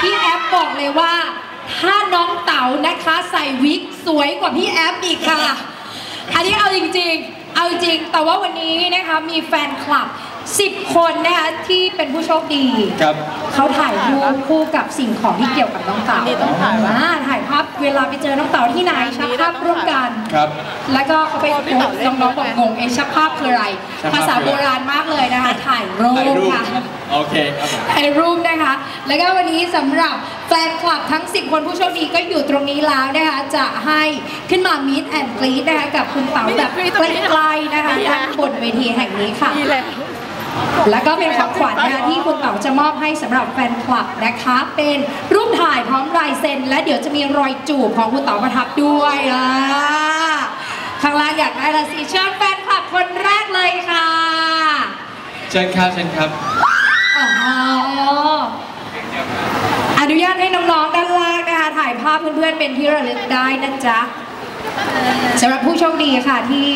พี่แอฟบอกเลยว่า ถ้าน้องเต๋านะคะใส่วิกสวยกว่าพี่แอฟอีกค่ะ อันนี้เอาจริงๆ เอาจริง แต่ว่าวันนี้นะคะมีแฟนคลับ 10 คนนะคะที่เป็นผู้โชคดี ครับเขาถ่ายรูปคู่กับสิ่งของที่เกี่ยวกับน้องเต๋าอันนี้ต้องถ่ายปะอ่ถ่ายภาพเวลาไปเจอน้องเต๋าที่ไหนอันนี้ชักภาพต้องถ่ายร่วมกัน ครับ แล้วก็เขาไปโพสต์น้องๆบอกงงเอะชักภาพคืออะไรชักภาพภาษาโบราณมากเลยนะคะ ถ่ายรูถ่ายปรูปค่ะ โอเคครับผม ถ่ายรูปนะคะ แล้วก็วันนี้สำหรับแฟนคลับทั้ง 10 คนผู้โชคดีก็อยู่ตรงนี้แล้วนะคะ จะให้ขึ้นมามีดแอนด์กรีดนะคะกับคุณเต๋าแบบใกล้ๆนะคะด้านบนเวทีแห่งนี้ค่ะนี่แหละแล้วก็เป็นของขวัญนะคะที่คุณเต๋าจะมอบให้สำหรับแฟนคลับนะคะ เป็นรูปถ่ายพร้อมลายเซ็น และเดี๋ยวจะมีรอยจูบของคุณเต๋าประทับด้วยอ่าข้างล่างอยากได้ละสิเชิญแฟนคลับคนแรกเลยค่ะ เชิญครับเชิญครับอ๋ออนุญาตให้น้องๆด้านล่างนะคะถ่ายภาพเพื่อนๆเป็นที่ระลึกได้นะจ๊ะสำหรับผู้โชคดีค่ะที่